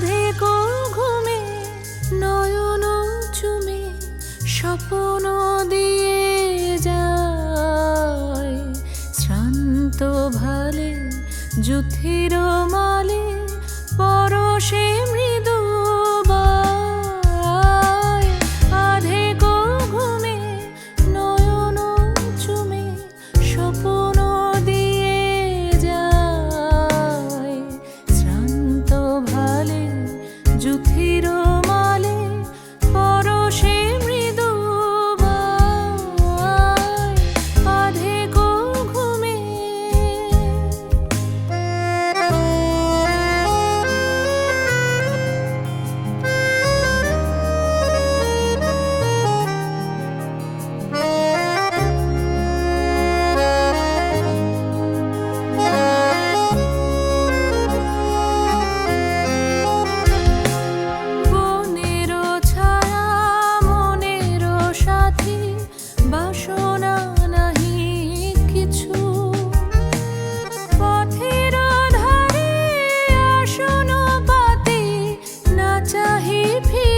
সাধেকো ঘুমে নয়ন চুমে স্বপ্ন দিয়ে যায়। শ্রান্ত ভালে যুথির মালে পরশে peace.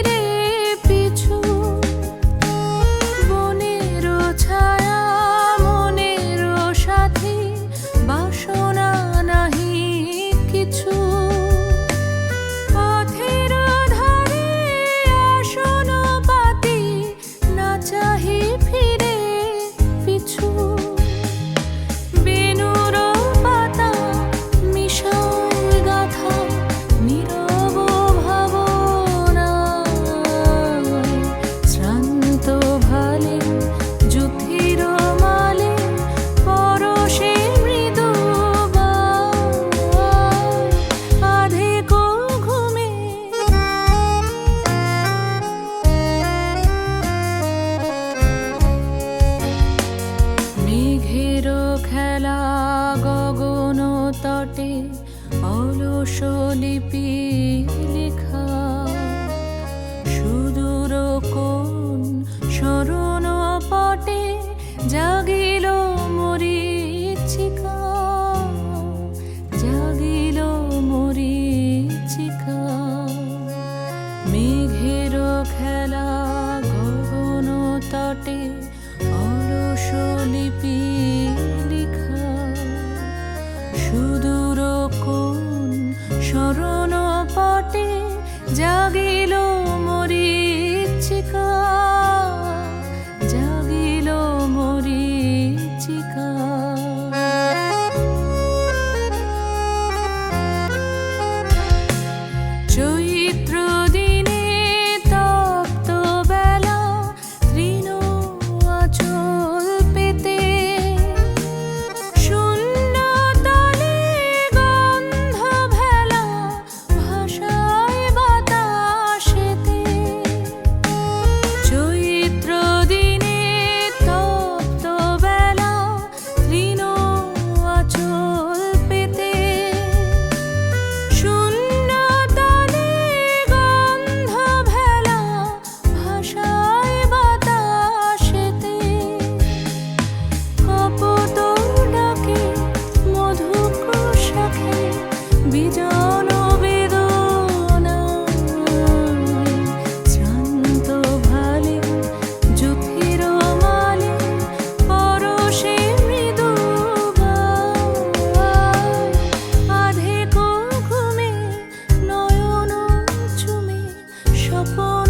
মেলা গগন তটে অলস লিপি লেখা। সুদূর কোন স্মরণ পটে জাগিল মরিচিকা। জাগিল মরিচিকা। মেঘের খেলা গগন তটে স্মরণ পটে জাগিল মরিচিকা। help